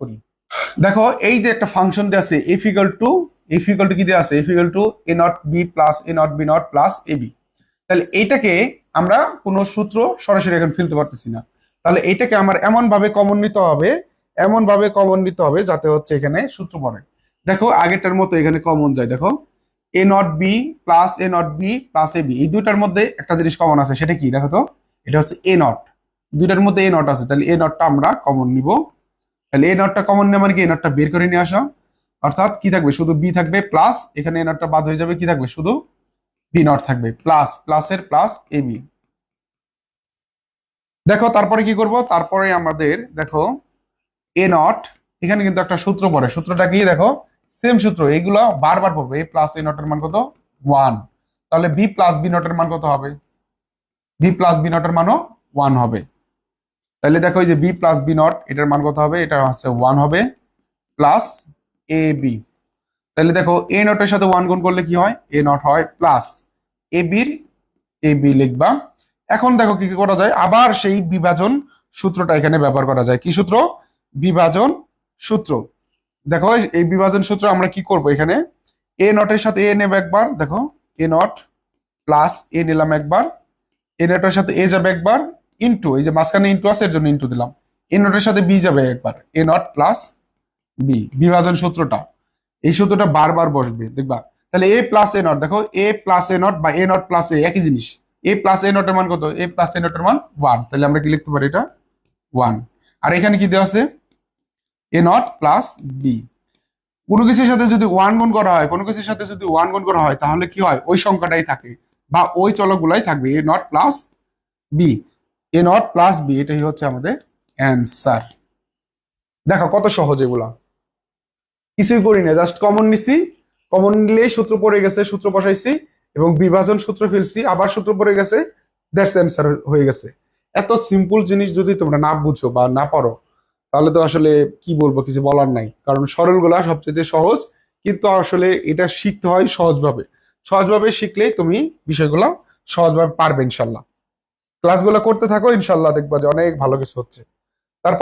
করি দেখো, এই যে একটা ফাংশন দেওয়া আছে F equal to F equal to কি দেওয়া আছে? F equal to A not B plus A not B not plus A B তাহলে এইটাকে আমরা কোনো সূত্র সরাসরি এখন ফেলতে পারতেছি না। তাহলে এইটাকে আমার এমন ভাবে কমন নিতে হবে এমন ভাবে কমন নিতে হবে যাতে হচ্ছে এখানে সূত্র পড়ে। দেখো, আগেরটার মতো এখানে কমন যায়। দেখো A not B plus A not B plus A B এই দুইটার মধ্যে একটা জিনিস কমন আছে, সেটা কি? দেখো তো, এটা হচ্ছে এ নট দুইটার মধ্যে এ নট আছে, তাহলে এ নটটা আমরা কমন নিব। তাহলে এ নটটা কমন মানে কি? এ নটটা বের করে নিয়ে আসা। অর্থাৎ কি থাকবে? শুধু বি থাকবে প্লাস এখানে এ নটটা বাদ হয়ে যাবে, কি থাকবে? শুধু বি নট থাকবে প্লাস প্লাসের প্লাস এ বি দেখো, তারপরে কি করব? তারপরে আমাদের, দেখো এ নট এখানে কিন্তু একটা সূত্র পড়ে। সূত্রটা কি? দেখো সেম সূত্র। এইগুলো বারবার পড়বে। এ প্লাস এ নটের মান কত? ওয়ান তাহলে বি প্লাস বি নটের মান কত হবে? বি প্লাস বি নটের মানও ওয়ান হবে। তাহলে দেখো এই যে বি প্লাস বি নট এটার মান কত হবে? এটা হচ্ছে ওয়ান হবে প্লাস এ বি তাহলে দেখো এ নটের সাথে ওয়ান গুণ করলে কি হয়? এ নট হয় প্লাস এ বির এ বি লিখবা। এখন দেখো কি কি করা যায়? আবার সেই বিভাজন সূত্রটা এখানে ব্যবহার করা যায়। কি সূত্র? বিভাজন সূত্র। দেখো এই বিভাজন সূত্র আমরা কি করব এখানে? এ নটের সাথে এ নেব একবার। দেখো এ নট প্লাস এ নিলাম একবার। এ নটের সাথে এ যাবে একবার। ইন্টু এই যে মাঝখানে ইন্টু আছে, এর জন্য ইন্টু দিলাম। এ নটের সাথে বি যাবে একবার। এ নট প্লাস বি বিভাজন সূত্রটা। এই সূত্রটা বারবার বসবে, দেখবা? তাহলে এ প্লাস এ নট দেখো এ প্লাস এ নট বা এ নট প্লাস এ একই জিনিস। এ প্লাস এ নটের মান কত? এ প্লাস এ নটের মান ওয়ান তাহলে আমরা কি লিখতে পারি এটা? ওয়ান আর এখানে কি দেওয়া আছে? এ নট প্লাস বি কোনো কিছুর সাথে যদি ওয়ান গুণ করা হয়, কোনো কিছুর সাথে যদি ওয়ান গুণ করা হয়, তাহলে কি হয়? ওই সংখ্যাটাই থাকে বা ওই চলকগুলাই থাকবে। A not plus B A not plus B এটাই হচ্ছে আমাদের অ্যান্সার দেখো কত সহজ এগুলা। কিছুই করি না জাস্ট কমন নিছি। কমন নিলেই সূত্র পড়ে গেছে, সূত্র বসাইছি এবং বিভাজন সূত্র ফেলছি, আবার সূত্র পড়ে গেছে দ্যাটস অ্যান্সার হয়ে গেছে। এত সিম্পল জিনিস যদি তোমরা না বুঝো বা না পারো, তাহলে তো আসলে কি বলব, কিছু বলার নাই। কারণ সরলগুলা সবচেয়ে সহজ, কিন্তু আসলে এটা শিখতে হয় সহজভাবে। সহজভাবে শিখলেই তুমি বিষয়গুলো সহজভাবে পারবে ইনশাল্লাহ। ক্লাসগুলো করতে থাকো ইনশাল্লাহ দেখবা যে অনেক ভালো কিছু হচ্ছে।